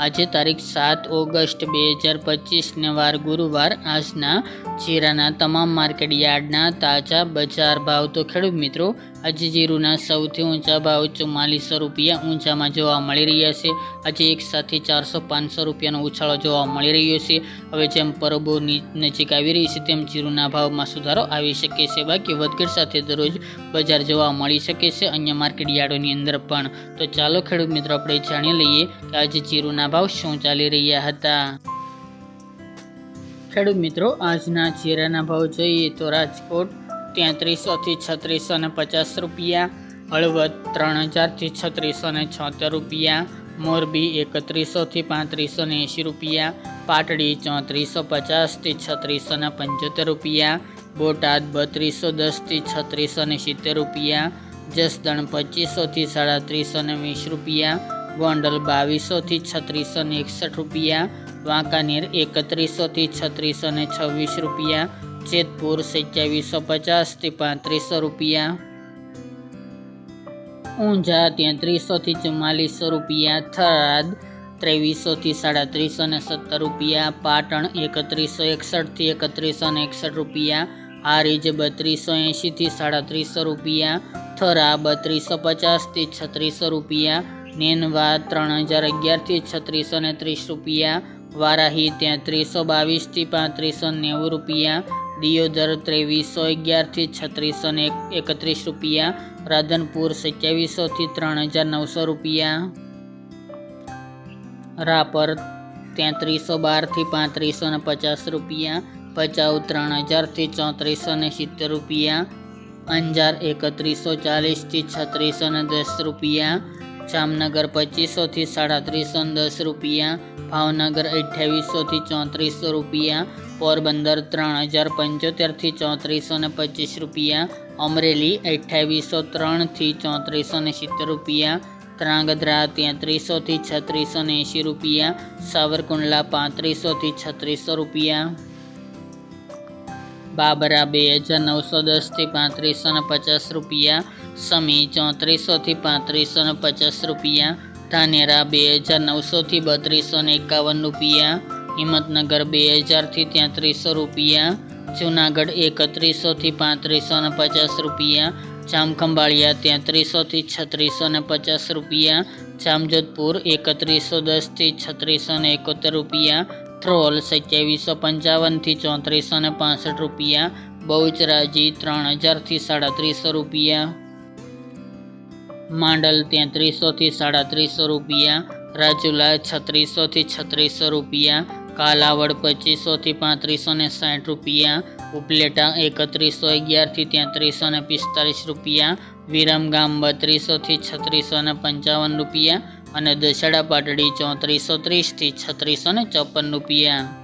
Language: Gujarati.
આજે તારીખ સાત ઓગસ્ટ બે હજાર પચીસને વાર ગુરુવાર આજના જીરાના તમામ માર્કેટ યાર્ડના તાજા બજાર ભાવ. તો ખેડૂત મિત્રો, આજે જીરુના સૌથી ઊંચા ભાવ ચુમ્માલીસો રૂપિયા ઊંચામાં જોવા મળી રહ્યા છે. આજે એક સાથે ચારસો પાંચસો રૂપિયાનો ઉછાળો જોવા મળી રહ્યો છે. હવે જેમ પરબો નજીક આવી રહી છે, તેમ જીરુના ભાવમાં સુધારો આવી શકે છે. બાકી વધઘટ સાથે દરરોજ બજાર જોવા મળી શકે છે અન્ય માર્કેટ યાર્ડોની અંદર પણ. તો ચાલો ખેડૂત મિત્રો, આપણે જાણી લઈએ કે આજે જીરુના ભાવ શું ચાલી રહ્યા હતા. ખેડૂત મિત્રો, આજના જીરાના ભાવ જોઈએ તો રાજકોટ તેત્રીસોથી છત્રીસો ને પચાસ રૂપિયા, હળવદ ત્રણ હજારથી છત્રીસો ને છોતેર રૂપિયા, મોરબી એકત્રીસોથી પાંત્રીસો ને એંશી રૂપિયા, પાટડી ચોત્રીસો પચાસથી છત્રીસો ને પંચોતેર રૂપિયા, બોટાદ બત્રીસો દસથી છત્રીસો ને સિત્તેર રૂપિયા, જસદણ પચીસોથી સાડત્રીસો ને વીસ રૂપિયા ગોંડલ બાવીસોથી છત્રીસો ને એકસઠ રૂપિયા, વાંકાનેર એકત્રીસોથી છત્રીસો ને છવ્વીસ રૂપિયા, જેતપુર સત્યાવીસો પચાસથી પાંત્રીસો રૂપિયા. ઊંઝા તેત્રીસોથી ચુમ્માલીસો રૂપિયા, થરાદ ત્રેવીસોથી સાડત્રીસો ને સત્તર રૂપિયા, પાટણ એકત્રીસો એકસઠથી એકત્રીસો ને એકસઠ રૂપિયા, હારીજ બત્રીસો એંશીથી સાડત્રીસો રૂપિયા, થરા બત્રીસો પચાસથી છત્રીસો રૂપિયા નેનવા ત્રણ હજાર અગિયારથી છત્રીસો ને ત્રીસ રૂપિયા, વારાહી તેત્રીસો બાવીસથી પાંત્રીસો નેવું રૂપિયા, દિયોદર ત્રેવીસો અગિયારથી છત્રીસો ને એકત્રીસ રૂપિયા, રાધનપુર સત્યાવીસોથી ત્રણ હજાર નવસો રૂપિયા. રાપર તેત્રીસો બારથી પાંત્રીસો ને પચાસ રૂપિયા, ભચાઉ ત્રણ હજારથી ચોત્રીસો ને સિત્તેર રૂપિયા, અંજાર એકત્રીસો ચાલીસથી છત્રીસો ને દસ રૂપિયા જામનગર પચીસોથી સાડત્રીસો દસ રૂપિયા, ભાવનગર અઠ્યાવીસોથી ચોત્રીસો રૂપિયા, પોરબંદર ત્રણ હજાર પંચોતેરથી ચોત્રીસો ને પચીસ રૂપિયા, અમરેલી અઠ્યાવીસો ત્રણથી ચોત્રીસો ને સિત્તેર રૂપિયા ત્રાંગધ્રા તેત્રીસોથી છત્રીસો ને એંશી રૂપિયા, સાવરકુંડલા પાંત્રીસોથી છત્રીસો રૂપિયા. બાબરા બે હજાર નવસો દસથી પાંત્રીસો ને પચાસ રૂપિયા. સમી ચોત્રીસોથી પાંત્રીસો ને પચાસ રૂપિયા. ધાનેરા બે હજાર નવસોથી બત્રીસો ને એકાવન રૂપિયા. હિંમતનગર બે હજારથી ત્યાંત્રીસો રૂપિયા. જુનાગઢ એકત્રીસોથી પાંત્રીસો ને પચાસ રૂપિયા. જામખંભાળિયા ત્યાંત્રીસોથી છત્રીસો ને પચાસ રૂપિયા. જામજોધપુર એકત્રીસો દસથી છત્રીસો ને એકોતેર રૂપિયા. થ્રોલ સત્યાવીસો પંચાવનથી ચોત્રીસો ને પાસઠ રૂપિયા બહુચરાજી ત્રણ હજારથી સાડત્રીસો રૂપિયા. માંડલ તેત્રીસોથી સાડત્રીસો રૂપિયા, રાજુલા છત્રીસોથી છત્રીસો રૂપિયા, કાલાવડ પચીસોથી પાંત્રીસો ને સાઠ રૂપિયા, ઉપલેટા એકત્રીસો અગિયારથી તેત્રીસો ને પિસ્તાલીસ રૂપિયા, વિરમગામ બત્રીસોથી છત્રીસો ને પંચાવન રૂપિયા અને દશેડા પાટડી ચોત્રીસો ત્રીસથી છત્રીસો ને ચોપન રૂપિયા